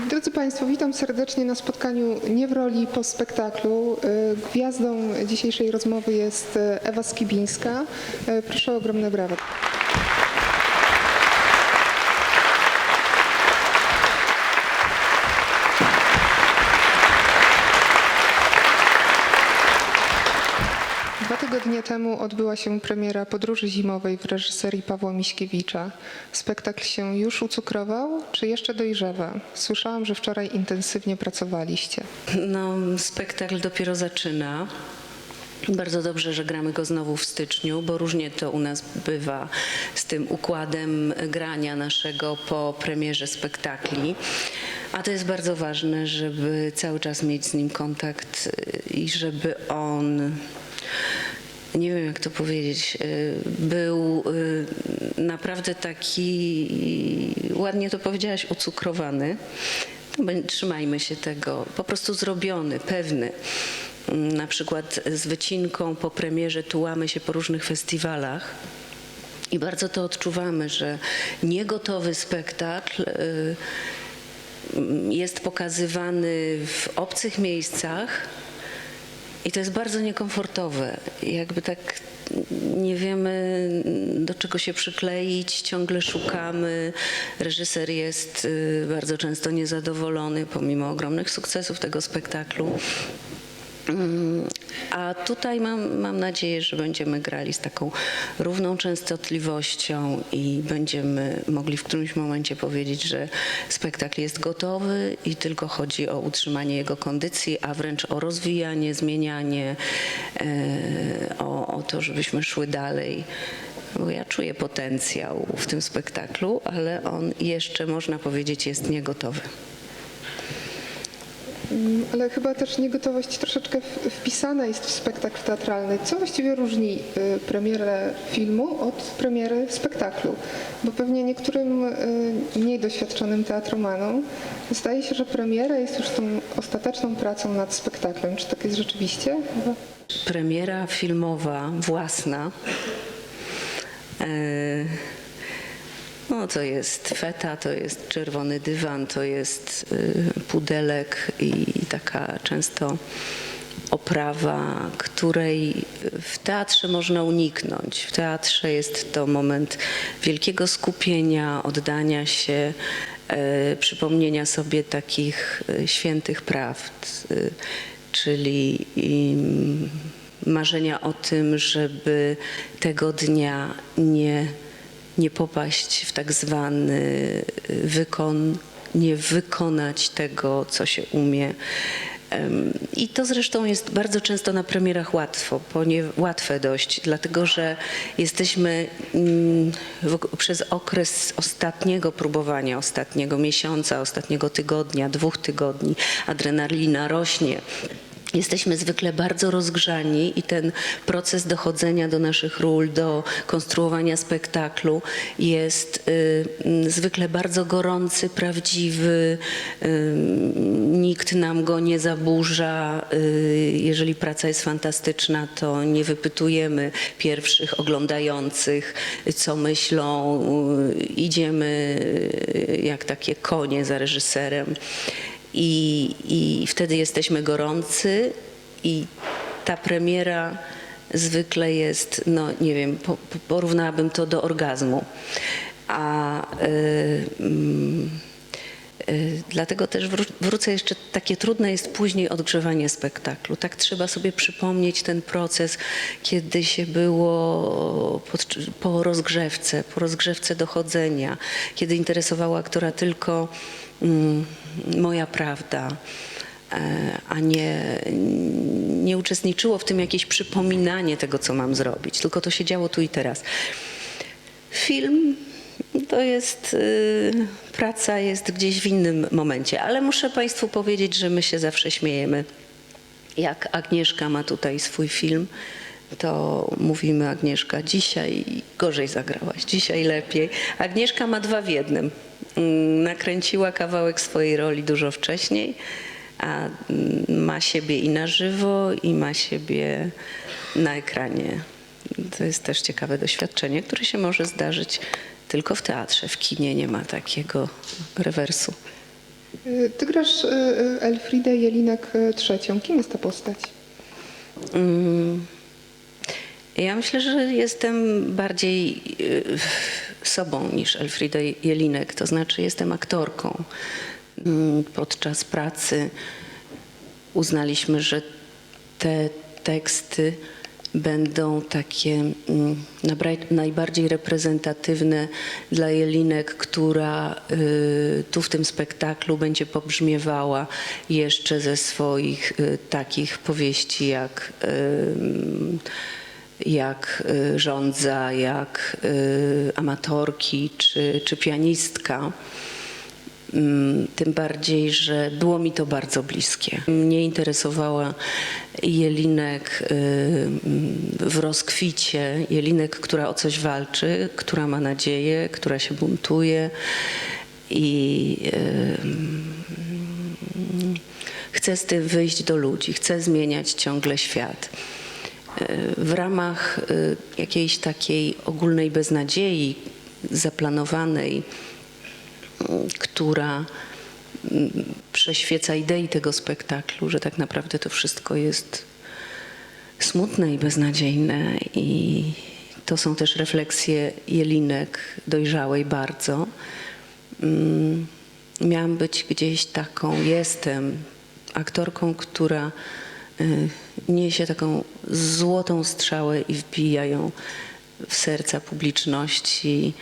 Drodzy Państwo, witam serdecznie na spotkaniu Nie w roli po spektaklu. Y, Gwiazdą dzisiejszej rozmowy jest Ewa Skibińska. Y, Proszę o ogromne brawa. Temu odbyła się premiera Podróży Zimowej w reżyserii Pawła Miśkiewicza. Spektakl się już ucukrował, czy jeszcze dojrzewa? Słyszałam, że wczoraj intensywnie pracowaliście. No, spektakl dopiero zaczyna. Bardzo dobrze, że gramy go znowu w styczniu, bo różnie to u nas bywa z tym układem grania naszego po premierze spektakli. A to jest bardzo ważne, żeby cały czas mieć z nim kontakt y, i żeby on nie wiem jak to powiedzieć, y, był y, naprawdę taki, ładnie to powiedziałaś, ucukrowany. No, Trzymajmy się tego, po prostu zrobiony, pewny. Mm, Na przykład z wycinką po premierze tułamy się po różnych festiwalach. I bardzo to odczuwamy, że niegotowy spektakl y, mm, jest pokazywany w obcych miejscach, i to jest bardzo niekomfortowe. Jakby tak nie wiemy, do czego się przykleić, ciągle szukamy. Reżyser jest y, bardzo często niezadowolony, pomimo ogromnych sukcesów tego spektaklu. Mm, A tutaj mam, mam nadzieję, że będziemy grali z taką równą częstotliwością i będziemy mogli w którymś momencie powiedzieć, że spektakl jest gotowy i tylko chodzi o utrzymanie jego kondycji, a wręcz o rozwijanie, zmienianie, e, o, o to, żebyśmy szły dalej. Bo ja czuję potencjał w tym spektaklu, ale on jeszcze, można powiedzieć, jest niegotowy. Mm, Ale chyba też niegotowość troszeczkę wpisana jest w spektakl teatralny. Co właściwie różni y, premierę filmu od premiery spektaklu? Bo pewnie niektórym y, mniej doświadczonym teatromanom zdaje się, że premiera jest już tą ostateczną pracą nad spektaklem. Czy tak jest rzeczywiście? Premiera filmowa własna. E, No to jest feta, to jest czerwony dywan, to jest y, pudelek i taka często oprawa, której w teatrze można uniknąć. W teatrze jest to moment wielkiego skupienia, oddania się, e, przypomnienia sobie takich e, świętych prawd, czyli marzenia o tym, żeby tego dnia nie, nie popaść w tak zwany y, wykon, nie wykonać tego, co się umie. I to zresztą jest bardzo często na premierach łatwo, ponie, łatwe dość, dlatego że jesteśmy mm, w, przez okres ostatniego próbowania, ostatniego miesiąca, ostatniego tygodnia, dwóch tygodni, adrenalina rośnie. Jesteśmy zwykle bardzo rozgrzani i ten proces dochodzenia do naszych ról, do konstruowania spektaklu jest y, mm, zwykle bardzo gorący, prawdziwy. y, nikt nam go nie zaburza. y, jeżeli praca jest fantastyczna, to nie wypytujemy pierwszych oglądających, co myślą. y, idziemy y, jak takie konie za reżyserem i, i wtedy jesteśmy gorący i ta premiera zwykle jest, no nie wiem, po, po- porównałabym to do orgazmu. A y, mm, y, dlatego też wró- wrócę jeszcze, takie trudne jest później odgrzewanie spektaklu. Tak trzeba sobie przypomnieć ten proces, kiedy się było pod, po rozgrzewce, po rozgrzewce dochodzenia, kiedy interesowała aktora tylko moja prawda, e, a nie, nie uczestniczyło w tym jakieś przypominanie tego, co mam zrobić, tylko to się działo tu i teraz. Film to jest, y, praca jest gdzieś w innym momencie, ale muszę Państwu powiedzieć, że my się zawsze śmiejemy. Jak Agnieszka ma tutaj swój film, to mówimy Agnieszka, dzisiaj gorzej zagrałaś, dzisiaj lepiej. Agnieszka ma dwa w jednym. Mm, Nakręciła kawałek swojej roli dużo wcześniej, a mm, ma siebie i na żywo, i ma siebie na ekranie. To jest też ciekawe doświadczenie, które się może zdarzyć tylko w teatrze. W kinie nie ma takiego rewersu. Ty grasz y, y, Elfridę Jelinek y, trzecią. Kim jest ta postać? Mm, Ja myślę, że jestem bardziej y, sobą niż Elfrida Jelinek, to znaczy jestem aktorką. Mm, Podczas pracy uznaliśmy, że te teksty będą takie mm, najbardziej reprezentatywne dla Jelinek, która y, tu w tym spektaklu będzie pobrzmiewała jeszcze ze swoich y, takich powieści jak jak y, rządza, jak y, amatorki czy, czy pianistka. Mm, Tym bardziej, że było mi to bardzo bliskie. Mnie interesowała Jelinek y, w rozkwicie, Jelinek, która o coś walczy, która ma nadzieję, która się buntuje i chce z tym wyjść do ludzi, chce zmieniać ciągle świat. W ramach y, jakiejś takiej ogólnej beznadziei zaplanowanej, która mm, prześwieca idei tego spektaklu, że tak naprawdę to wszystko jest smutne i beznadziejne i to są też refleksje Jelinek dojrzałej bardzo. Mm, Miałam być gdzieś taką, jestem aktorką, która niesie taką złotą strzałę i wbija ją w serca publiczności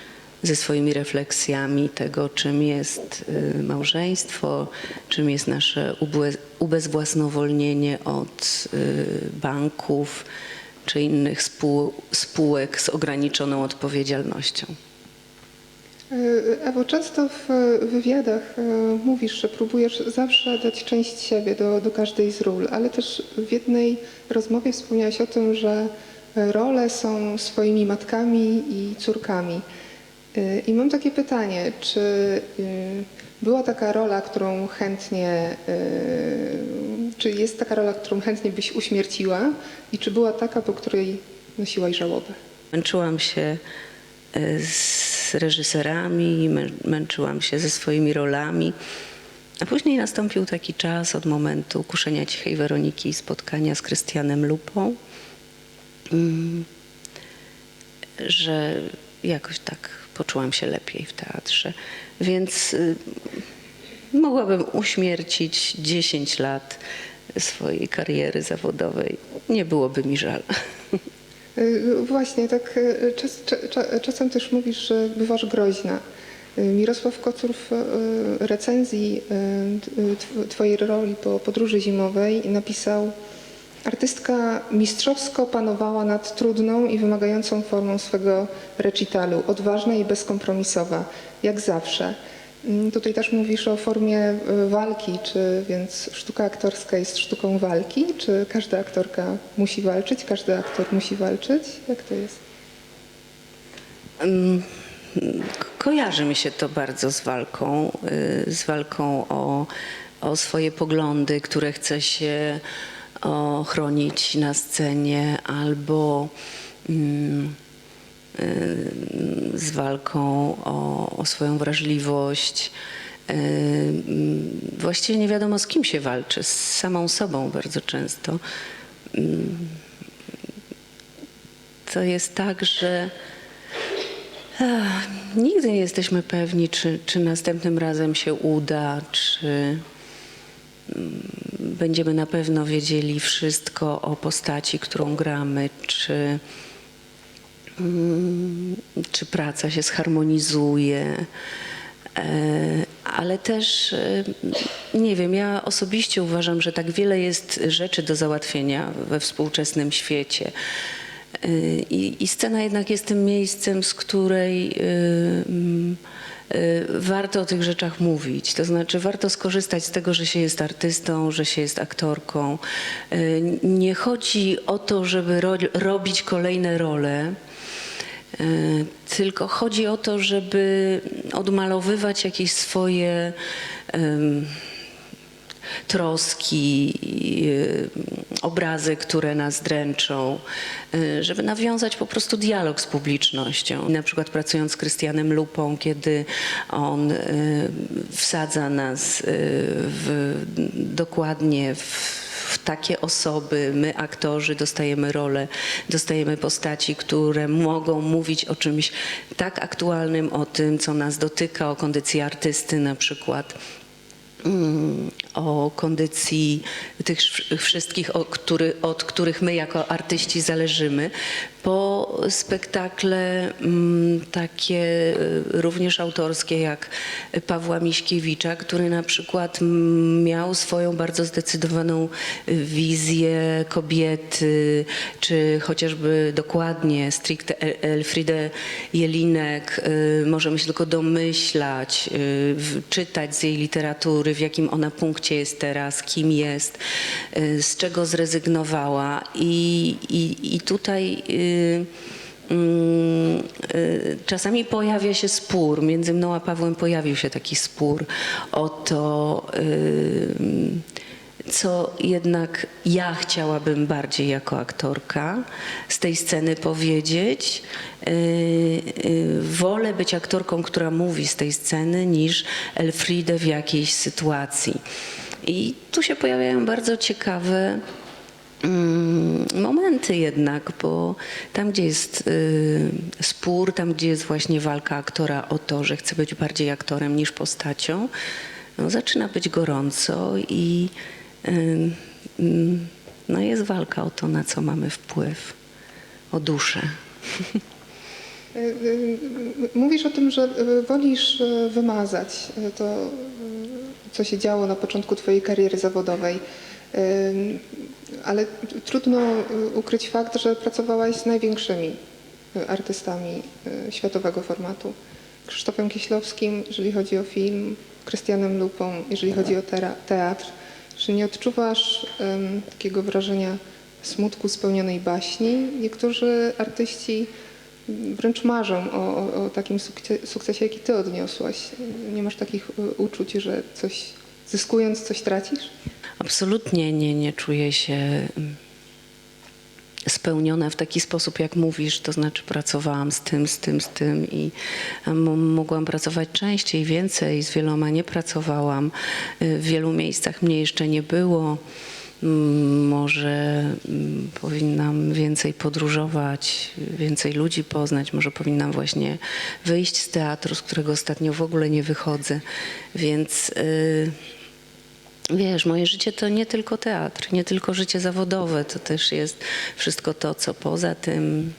ze swoimi refleksjami tego, czym jest y, małżeństwo, czym jest nasze ubezwłasnowolnienie od y, banków czy innych spół- spółek z ograniczoną odpowiedzialnością. Y, Ewo, często w wywiadach y, mówisz, że próbujesz zawsze dać część siebie do, do każdej z ról, ale też w jednej rozmowie wspomniałaś o tym, że role są swoimi matkami i córkami. I mam takie pytanie, czy była taka rola, którą chętnie, czy jest taka rola, którą chętnie byś uśmierciła i czy była taka, po której nosiłaś żałobę? Męczyłam się e, z reżyserami, mę- męczyłam się ze swoimi rolami. A później nastąpił taki czas od momentu kuszenia Cichej Weroniki i spotkania z Krystianem Lupą, mm, że jakoś tak poczułam się lepiej w teatrze. Więc y, mogłabym uśmiercić 10 lat swojej kariery zawodowej. Nie byłoby mi żal. Y, Właśnie, tak y, czas, cza- cza- czasem też mówisz, że bywasz groźna. Y, Mirosław Kocur w recenzji tw- Twojej roli po podróży zimowej napisał Artystka mistrzowsko panowała nad trudną i wymagającą formą swego recitalu, odważna i bezkompromisowa, jak zawsze. Mm, Tutaj też mówisz o formie y, walki, czy więc sztuka aktorska jest sztuką walki, czy każda aktorka musi walczyć, każdy aktor musi walczyć? Jak to jest? Mm, ko- Kojarzy mi się to bardzo z walką, y, z walką o, o swoje poglądy, które chce się ochronić na scenie, albo mm, z walką o, o swoją wrażliwość. Y, mm, Właściwie nie wiadomo z kim się walczy, z samą sobą bardzo często. Mm, To jest tak, że Ach, Nigdy nie jesteśmy pewni, czy, czy następnym razem się uda, czy mm, będziemy na pewno wiedzieli wszystko o postaci, którą gramy, czy, czy praca się zharmonizuje. E, Ale też e, nie wiem, ja osobiście uważam, że tak wiele jest rzeczy do załatwienia we współczesnym świecie. Y, I, I scena jednak jest tym miejscem, z której mm, warto o tych rzeczach mówić. To znaczy, warto skorzystać z tego, że się jest artystą, że się jest aktorką. Nie chodzi o to, żeby ro, robić kolejne role. Y, Tylko chodzi o to, żeby odmalowywać jakieś swoje troski, y, obrazy, które nas dręczą, y, żeby nawiązać po prostu dialog z publicznością. Na przykład pracując z Krystianem Lupą, kiedy on wsadza nas w, dokładnie w w takie osoby, my aktorzy dostajemy role, dostajemy postaci, które mogą mówić o czymś tak aktualnym, o tym, co nas dotyka, o kondycji artysty na przykład. mm, O kondycji tych wsz- wszystkich, od których my jako artyści zależymy, po spektakle mm, takie y, również autorskie jak Pawła Miśkiewicza, który na przykład mm, miał swoją bardzo zdecydowaną wizję kobiety, czy chociażby dokładnie stricte El- Elfriede Jelinek, y, możemy się tylko domyślać, y, czytać z jej literatury, w jakim ona punkcie jest teraz, kim jest, z czego zrezygnowała. I, i, i tutaj y, y, Czasami pojawia się spór, między mną a Pawłem pojawił się taki spór o to, y, co jednak ja chciałabym bardziej jako aktorka z tej sceny powiedzieć. Wolę być aktorką, która mówi z tej sceny, niż Elfriede w jakiejś sytuacji. I tu się pojawiają bardzo ciekawe momenty jednak, bo tam, gdzie jest y, spór, tam, gdzie jest właśnie walka aktora o to, że chce być bardziej aktorem niż postacią, no, zaczyna być gorąco i y, mm, no, jest walka o to, na co mamy wpływ, o duszę. Mówisz o tym, że wolisz wymazać to, co się działo na początku Twojej kariery zawodowej, ale trudno y, ukryć fakt, że pracowałaś z największymi y, artystami y, światowego formatu. Krzysztofem Kieślowskim, jeżeli chodzi o film, Krystianem Lupą, jeżeli chodzi o teatr. Czy nie odczuwasz ym, takiego wrażenia smutku spełnionej baśni? Niektórzy artyści wręcz marzą o, o, o takim sukce- sukcesie, jaki ty odniosłaś. Nie masz takich uczuć, że coś zyskując, coś tracisz? Absolutnie nie, nie czuję się mm, spełniona w taki sposób, jak mówisz, to znaczy pracowałam z tym, z tym, z tym i m- mogłam pracować częściej, więcej, z wieloma nie pracowałam. Y, W wielu miejscach mnie jeszcze nie było. Mm, Może mm, powinnam więcej podróżować, więcej ludzi poznać, może powinnam właśnie wyjść z teatru, z którego ostatnio w ogóle nie wychodzę. Więc y, Wiesz, moje życie to nie tylko teatr, nie tylko życie zawodowe, to też jest wszystko to, co poza tym,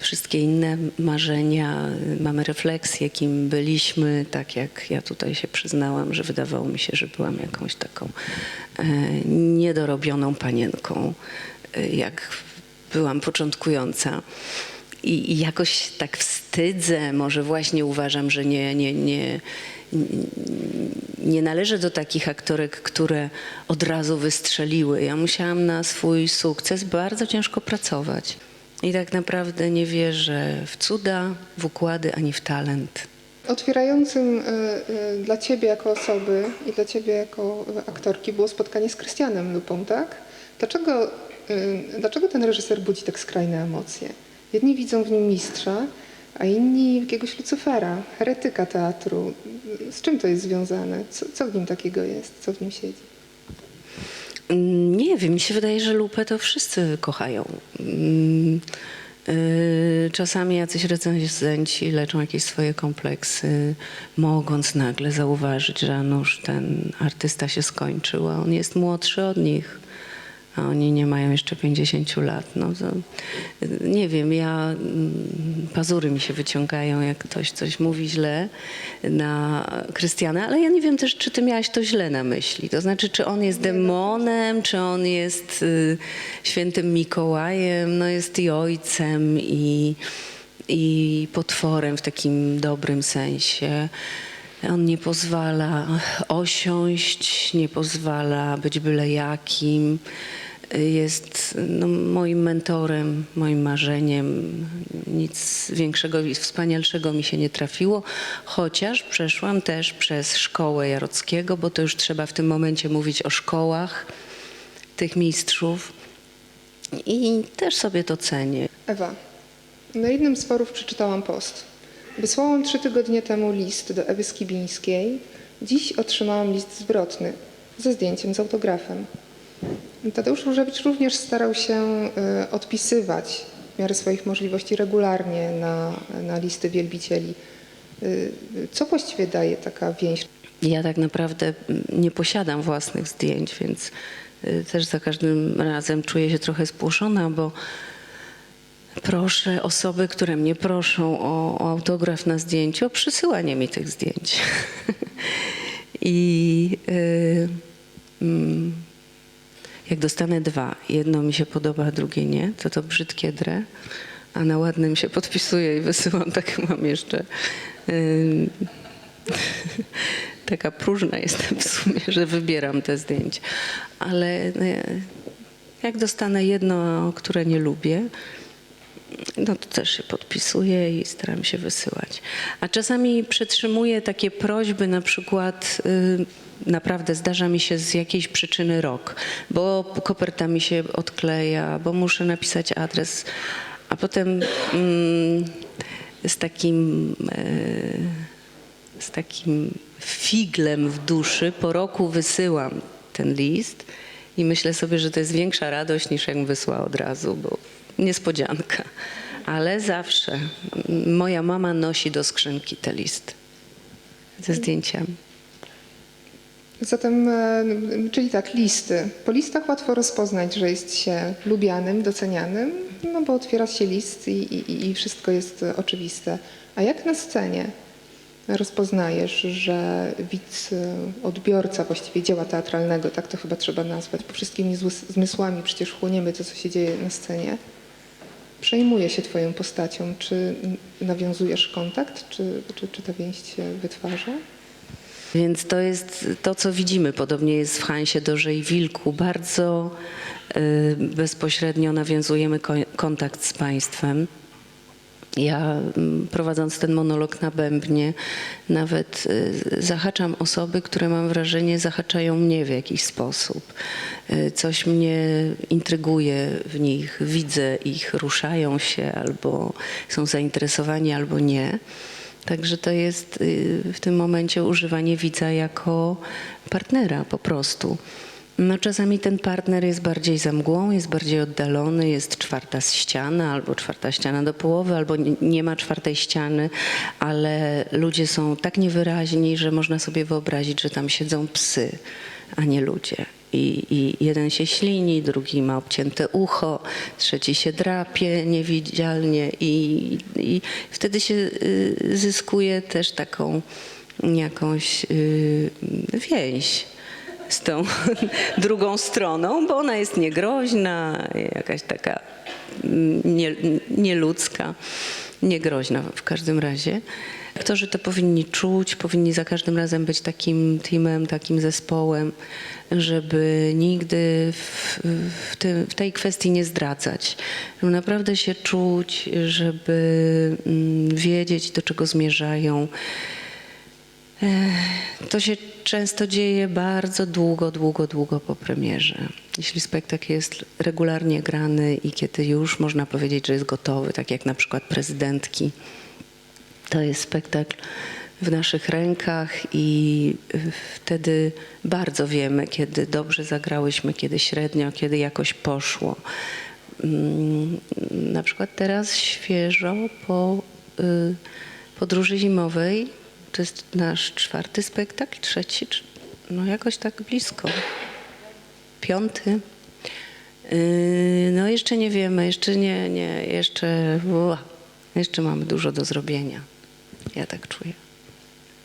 wszystkie inne marzenia. Mamy refleksję, kim byliśmy, tak jak ja tutaj się przyznałam, że wydawało mi się, że byłam jakąś taką e, niedorobioną panienką, e, jak byłam początkująca. I, I jakoś tak wstydzę, może właśnie uważam, że nie, nie, nie, nie należę do takich aktorek, które od razu wystrzeliły. Ja musiałam na swój sukces bardzo ciężko pracować. I tak naprawdę nie wierzę w cuda, w układy ani w talent. Otwierającym y, y, dla ciebie jako osoby i dla ciebie jako aktorki było spotkanie z Krystianem Lupą, tak? Dlaczego, y, dlaczego ten reżyser budzi tak skrajne emocje? Jedni widzą w nim mistrza, a inni jakiegoś Lucyfera, heretyka teatru. Z czym to jest związane? Co, co w nim takiego jest? Co w nim siedzi? Nie wiem, mi się wydaje, że lupę to wszyscy kochają. Mm, y, Czasami jacyś recenzenci leczą jakieś swoje kompleksy, mogąc nagle zauważyć, że nuż ten artysta się skończył, a on jest młodszy od nich, a oni nie mają jeszcze 50 lat. No to, nie wiem, ja mm, pazury mi się wyciągają, jak ktoś coś mówi źle na Krystiana, ale ja nie wiem też, czy ty miałaś to źle na myśli. To znaczy, czy on jest demonem, czy on jest y, świętym Mikołajem, no jest i ojcem, i, i potworem w takim dobrym sensie. On nie pozwala osiąść, nie pozwala być byle jakim. Jest no, moim mentorem, moim marzeniem. Nic większego i wspanialszego mi się nie trafiło, chociaż przeszłam też przez szkołę Jarockiego, bo to już trzeba w tym momencie mówić o szkołach tych mistrzów. I też sobie to cenię. Ewa, na jednym z forów przeczytałam post. Wysłałam trzy tygodnie temu list do Ewy Skibińskiej. Dziś otrzymałam list zwrotny ze zdjęciem, z autografem. Tadeusz Różewicz również starał się y, odpisywać w miarę swoich możliwości regularnie na, na listy wielbicieli. Y, y, Co właściwie daje taka więź? Ja tak naprawdę mm, nie posiadam własnych zdjęć, więc też za każdym razem czuję się trochę spłoszona, bo proszę osoby, które mnie proszą o, o autograf na zdjęciu, o przysyłanie mi tych zdjęć. I y, mm, jak dostanę dwa, jedno mi się podoba, a drugie nie, to to brzydkie drę, a na ładnym się podpisuję i wysyłam, tak mam jeszcze. taka próżna jestem w sumie, że wybieram te zdjęcia. Ale e, jak dostanę jedno, które nie lubię, no to też się podpisuję i staram się wysyłać. A czasami przetrzymuję takie prośby, na przykład y, naprawdę zdarza mi się z jakiejś przyczyny rok, bo koperta mi się odkleja, bo muszę napisać adres, a potem mm, z takim e, z takim figlem w duszy po roku wysyłam ten list i myślę sobie, że to jest większa radość niż jakbym wysłała od razu, bo niespodzianka. Ale zawsze moja mama nosi do skrzynki te listy ze zdjęciami. Zatem, e, czyli tak, listy. Po listach łatwo rozpoznać, że jest się lubianym, docenianym, no bo otwiera się list i, i, i wszystko jest oczywiste. A jak na scenie rozpoznajesz, że widz, e, odbiorca właściwie dzieła teatralnego, tak to chyba trzeba nazwać, bo wszystkimi zmys- zmysłami przecież chłoniemy to, co się dzieje na scenie, przejmuje się twoją postacią. Czy nawiązujesz kontakt, czy, czy, czy ta więź się wytwarza? Więc to jest to, co widzimy. Podobnie jest w Hansie Dorze i Wilku. Bardzo y, bezpośrednio nawiązujemy ko- kontakt z państwem. Ja mm, prowadząc ten monolog na bębnie, nawet y, zahaczam osoby, które mam wrażenie zahaczają mnie w jakiś sposób. Y, Coś mnie intryguje w nich, widzę ich, ruszają się albo są zainteresowani, albo nie. Także to jest y, w tym momencie używanie widza jako partnera po prostu. No czasami ten partner jest bardziej za mgłą, jest bardziej oddalony, jest czwarta ściana albo czwarta ściana do połowy, albo nie- ma czwartej ściany, ale ludzie są tak niewyraźni, że można sobie wyobrazić, że tam siedzą psy, a nie ludzie. I, I jeden się ślini, drugi ma obcięte ucho, trzeci się drapie niewidzialnie i, i wtedy się y, zyskuje też taką jakąś y, więź z tą drugą stroną, bo ona jest niegroźna, jakaś taka mm, nie, nieludzka, niegroźna w każdym razie. Aktorzy to powinni czuć, powinni za każdym razem być takim teamem, takim zespołem, żeby nigdy w, w, tym, w tej kwestii nie zdradzać. Żeby naprawdę się czuć, żeby mm, wiedzieć, do czego zmierzają. Ech, To się często dzieje bardzo długo, długo, długo po premierze. Jeśli spektakl jest regularnie grany i kiedy już można powiedzieć, że jest gotowy, tak jak na przykład prezydentki, to jest spektakl w naszych rękach i wtedy bardzo wiemy, kiedy dobrze zagrałyśmy, kiedy średnio, kiedy jakoś poszło. Mm, Na przykład teraz świeżo po y, podróży zimowej, to jest nasz czwarty spektakl, trzeci, no jakoś tak blisko, piąty. Yy, No jeszcze nie wiemy, jeszcze nie, nie, jeszcze, ua, jeszcze mamy dużo do zrobienia. Ja tak czuję.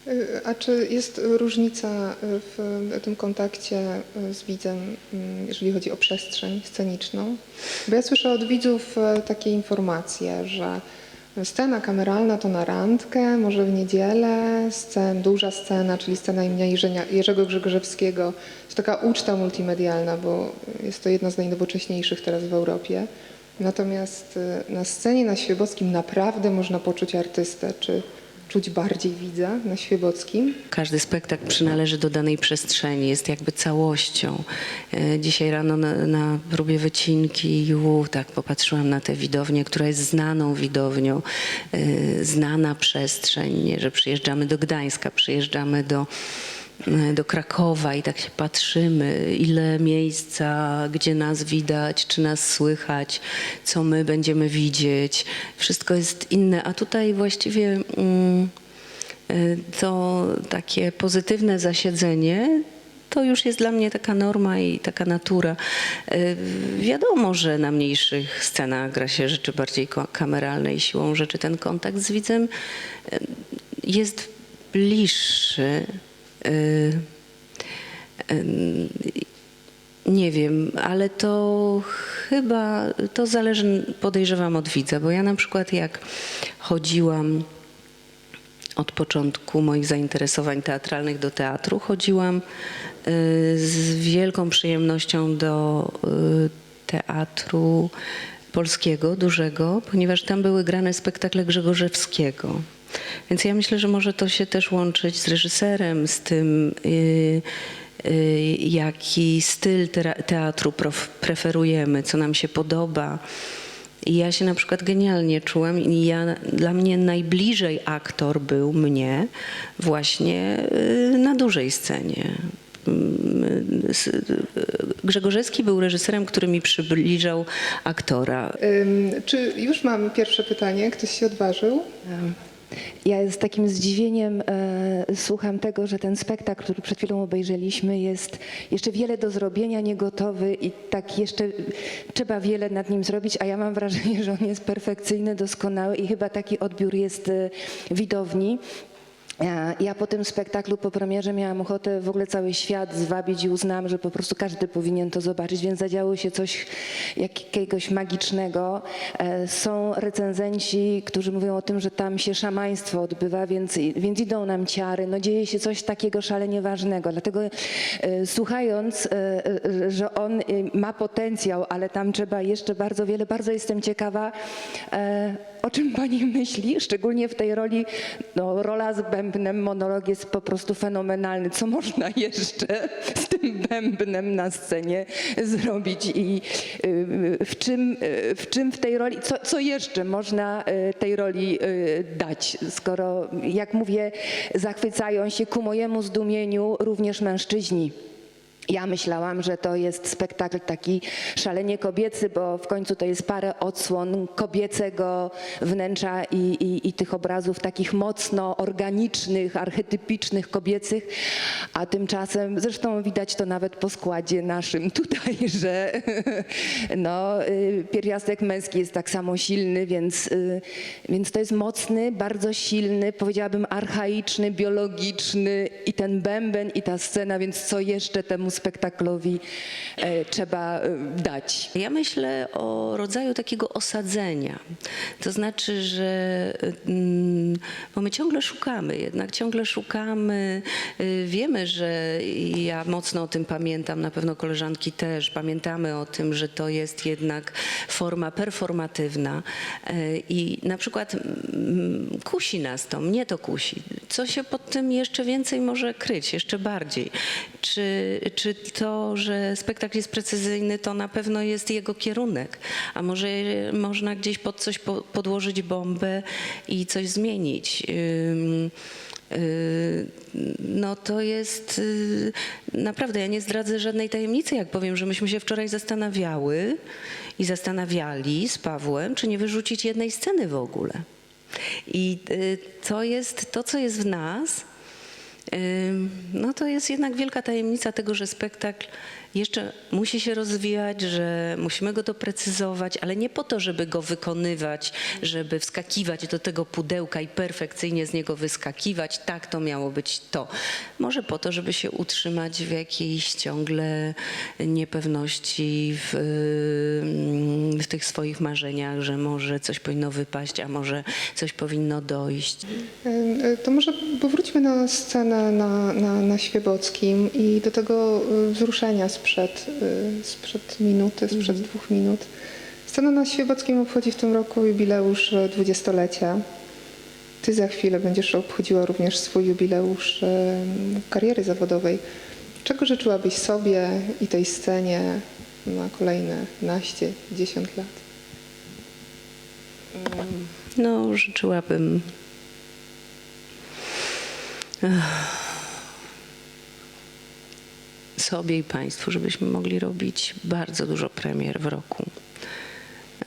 Y, A czy jest różnica y, w tym kontakcie z widzem, jeżeli chodzi o przestrzeń sceniczną? Bo ja słyszę od widzów takie informacje, że Scena kameralna to na randkę, może w niedzielę, scen, duża scena, czyli scena imienia Jerzego Grzegorzewskiego. To taka uczta multimedialna, bo jest to jedna z najnowocześniejszych teraz w Europie. Natomiast y, na scenie na Świebockim naprawdę można poczuć artystę, czy czuć bardziej widza na Świebockim. Każdy spektakl przynależy do danej przestrzeni, jest jakby całością. E, Dzisiaj rano na, na próbie wycinki ju, tak popatrzyłam na tę widownię, która jest znaną widownią, e, znana przestrzeń, że przyjeżdżamy do Gdańska, przyjeżdżamy do do Krakowa i tak się patrzymy, ile miejsca, gdzie nas widać, czy nas słychać, co my będziemy widzieć. Wszystko jest inne, a tutaj właściwie mm, y, to takie pozytywne zasiedzenie to już jest dla mnie taka norma i taka natura. Y, Wiadomo, że na mniejszych scenach gra się rzeczy bardziej kameralne i siłą rzeczy ten kontakt z widzem jest bliższy. Y, y, Nie wiem, ale to chyba to zależy, podejrzewam, od widza, bo ja na przykład jak chodziłam od początku moich zainteresowań teatralnych do teatru, chodziłam y, z wielką przyjemnością do teatru polskiego, dużego, ponieważ tam były grane spektakle Grzegorzewskiego. Więc ja myślę, że może to się też łączyć z reżyserem, z tym, y, y, jaki styl teatru preferujemy, co nam się podoba. I ja się na przykład genialnie czułam i ja, dla mnie najbliżej aktor był mnie właśnie y, na dużej scenie. Mm, s- Grzegorzewski był reżyserem, który mi przybliżał aktora. Czy już mamy pierwsze pytanie? Ktoś się odważył? Z takim zdziwieniem e, słucham tego, że ten spektakl, który przed chwilą obejrzeliśmy, jest jeszcze wiele do zrobienia, niegotowy i tak jeszcze trzeba wiele nad nim zrobić, a ja mam wrażenie, że on jest perfekcyjny, doskonały i chyba taki odbiór jest e, widowni. Ja, ja po tym spektaklu, po premierze miałam ochotę w ogóle cały świat zwabić i uznałam, że po prostu każdy powinien to zobaczyć, więc zadziało się coś jakiegoś magicznego. E, Są recenzenci, którzy mówią o tym, że tam się szamaństwo odbywa, więc, więc idą nam ciary. No dzieje się coś takiego szalenie ważnego. Dlatego e, słuchając, e, e, że on e, ma potencjał, ale tam trzeba jeszcze bardzo wiele, bardzo jestem ciekawa, e, o czym pani myśli, szczególnie w tej roli, no rola z bębnem, monolog jest po prostu fenomenalny. Co można jeszcze z tym bębnem na scenie zrobić i y, w czym, y, w czym w tej roli, co, co jeszcze można y, tej roli dać, skoro, jak mówię, zachwycają się ku mojemu zdumieniu również mężczyźni. Ja myślałam, że to jest spektakl taki szalenie kobiecy, bo w końcu to jest parę odsłon kobiecego wnętrza i, i, i tych obrazów takich mocno organicznych, archetypicznych, kobiecych, a tymczasem, zresztą widać to nawet po składzie naszym tutaj, że no, y, pierwiastek męski jest tak samo silny, więc, y, więc to jest mocny, bardzo silny, powiedziałabym archaiczny, biologiczny i ten bęben i ta scena, więc co jeszcze temu spektaklowi e, trzeba e, dać? Ja myślę o rodzaju takiego osadzenia. To znaczy, że mm, bo my ciągle szukamy, jednak ciągle szukamy. y, Wiemy, że ja mocno o tym pamiętam, na pewno koleżanki też pamiętamy o tym, że to jest jednak forma performatywna y, i na przykład mm, kusi nas to, mnie to kusi. Co się pod tym jeszcze więcej może kryć, jeszcze bardziej? Czy, czy to, że spektakl jest precyzyjny, to na pewno jest jego kierunek, a może można gdzieś pod coś po, podłożyć bombę i coś zmienić. Y, No to jest y, naprawdę, ja nie zdradzę żadnej tajemnicy, jak powiem, że myśmy się wczoraj zastanawiały i zastanawiali z Pawłem, czy nie wyrzucić jednej sceny w ogóle. I y, to jest to, co jest w nas, No to jest jednak wielka tajemnica tego, że spektakl jeszcze musi się rozwijać, że musimy go doprecyzować, ale nie po to, żeby go wykonywać, żeby wskakiwać do tego pudełka i perfekcyjnie z niego wyskakiwać. Tak, to miało być to. Może po to, żeby się utrzymać w jakiejś ciągle niepewności w, w tych swoich marzeniach, że może coś powinno wypaść, a może coś powinno dojść. To może powróćmy na scenę na, na, na Świebockim i do tego y, wzruszenia sprzed, y, sprzed minuty, sprzed dwóch minut. Scena na Świebockim obchodzi w tym roku jubileusz dwudziestolecia. Ty za chwilę będziesz obchodziła również swój jubileusz y, kariery zawodowej. Czego życzyłabyś sobie i tej scenie na kolejne naście, dziesiąt lat? No, życzyłabym. Ech, sobie i Państwu, żebyśmy mogli robić bardzo dużo premier w roku.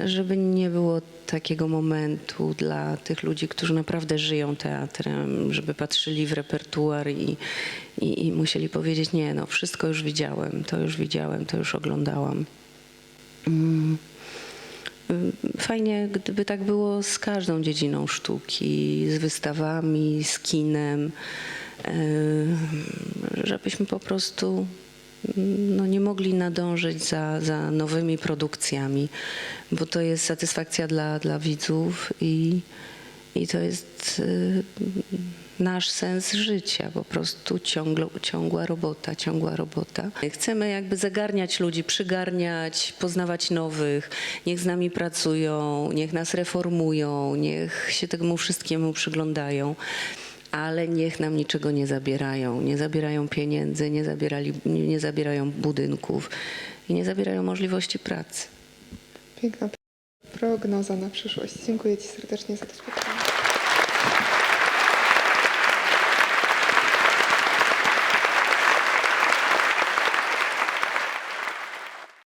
Żeby nie było takiego momentu dla tych ludzi, którzy naprawdę żyją teatrem, żeby patrzyli w repertuar i, i, i musieli powiedzieć: Nie, no, wszystko już widziałem, to już widziałem, to już oglądałam. Mm. Fajnie, gdyby tak było z każdą dziedziną sztuki, z wystawami, z kinem, e, żebyśmy po prostu no, nie mogli nadążyć za, za nowymi produkcjami, bo to jest satysfakcja dla, dla widzów i, i to jest y, nasz sens życia, po prostu ciągło, ciągła robota, ciągła robota. Chcemy jakby zagarniać ludzi, przygarniać, poznawać nowych, niech z nami pracują, niech nas reformują, niech się temu wszystkiemu przyglądają. Ale niech nam niczego nie zabierają. Nie zabierają pieniędzy, nie, zabierali, nie, zabierają budynków i nie zabierają możliwości pracy. Piękna prognoza na przyszłość. Dziękuję Ci serdecznie za to spotkanie.